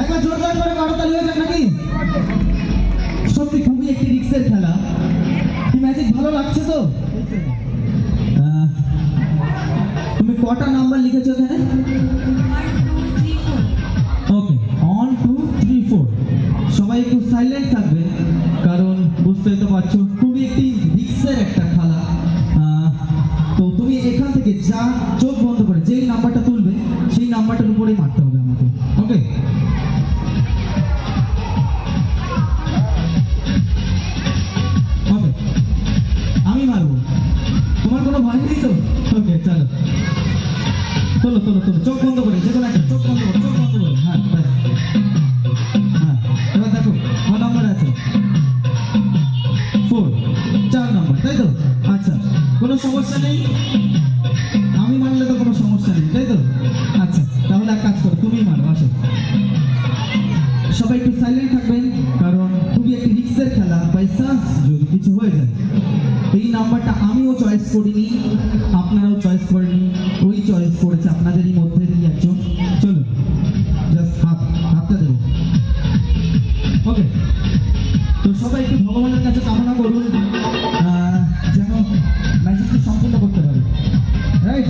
একবার জোরদার করে করতালি হয়ে যাক নাকি? সত্যি খুবই একটি রিক্সের খেলা। কি ম্যাজিক ভালো লাগছে তো? তুমি কটা নাম্বার লিখেছো এখানে? Okay one two three four সবাই একটু সাইলেন্ট থাকবে, কারণ বুঝতেই তো পারছ, খুবই একটি রিক্সের একটা খেলা। তো তুমি এখান থেকে যা চোখ বন্ধ করে, যেই নাম্বারটা তুলবে, সেই নাম্বারটার উপরেই মারতে নেই তো ওকে চলো তোলো তোলো তোলো চোখ বন্ধ করে যে কোনো একটা চোখ বন্ধ করে চোখ বন্ধ করে হ্যাঁ ব্যাস হ্যাঁ এবার দেখো ক নম্বর আছে ফোর চার নম্বর তাই তো? আচ্ছা কোনো সমস্যা নেই? আমি মানলে তো কোনো সমস্যা নেই, তাই তো? আচ্ছা তাহলে এক কাজ করো তুমি মারো, আসো। সবাই একটু সাইলেন্ট থাকবেন, কারণ খুবই একটি রিক্সের খেলা বাই চান্স যদি কিছু হয়ে যায়। করিনি, আপনারাও চয়েস করেনি, ওই চয়েস করেছে আপনাদেরই মধ্যে দিয়ে একজন। চলুন জাস্ট হাত, হাতটা দেবো। ওকে তো সবাই একটু ভগবানের কাছে কামনা করুন যেন ম্যাজিকটি সম্পূর্ণ করতে পারে। রাইট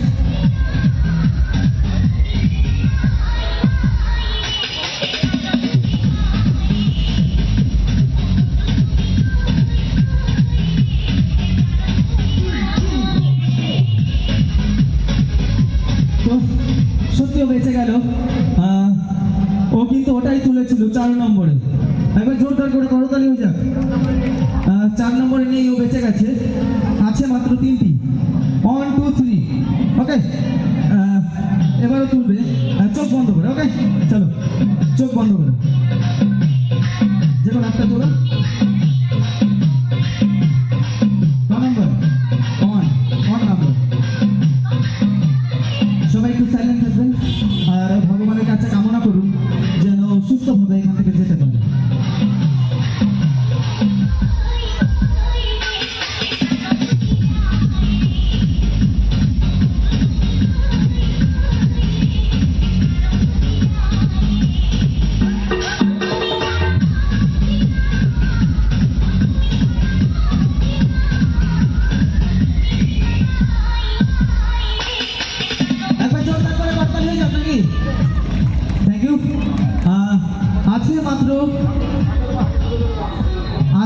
সত্যিও বেঁচে গেল। ও কিন্তু ওটাই তুলেছিল চার নম্বরে। একবার জোরদার করে করতালি হয়ে যাক। চার নম্বরে নেই ও বেঁচে গেছে। আছে মাত্র তিনটি। ওয়ান টু থ্রি ওকে এবারও তুলবে। চোখ বন্ধ করে ওকে চলো, চোখ বন্ধ করে। যে কোনো একটা তোলো। সাইলেন্ট থাকবেন আর ভগবানের কাছে কামনা করুন।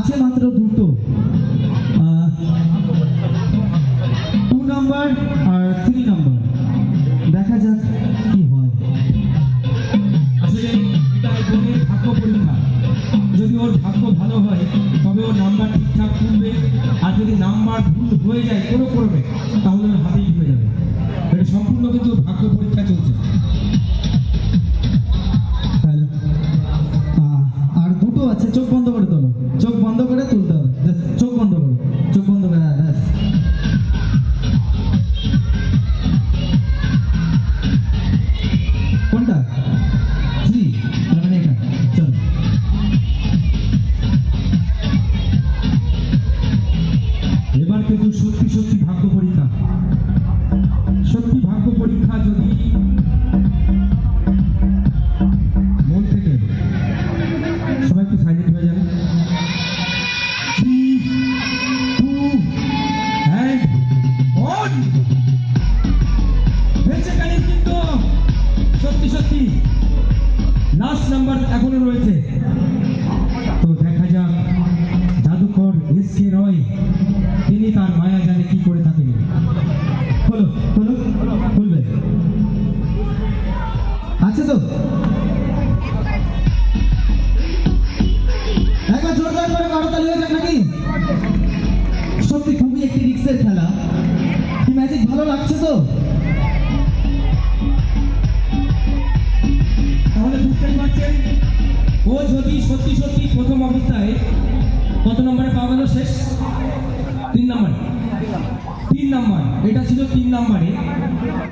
আছে মাত্র দুটো। টু নাম্বার আর থ্রি নাম্বার দেখা যাক কি হয়। আসলে ভাগ্য পরীক্ষা। যদি ওর ভাগ্য ভালো হয়, তবে ওর নাম্বার ঠিকঠাক তুলবে। আর যদি নাম্বার ভুল হয়ে যায়, কোনো করবে, তাহলে ওর হাতেই ঢুকে যাবে। এটা সম্পূর্ণ কিন্তু ভাগ্য পরীক্ষা চলছে। আর দুটো আছে। লাস্ট নাম্বার এখনও রয়েছে। তো দেখা যাক, জাদুকর এস কে রয়, তিনি তার মায়া জানে কি করে থাকেন। খোলো তো? একবার জোরদার করে করতালি হয়ে নাকি? সত্যি খুবই একটি রিক্সের খেলা। কি ম্যাজিক ভালো লাগছে তো? ও যদি সত্যি সত্যি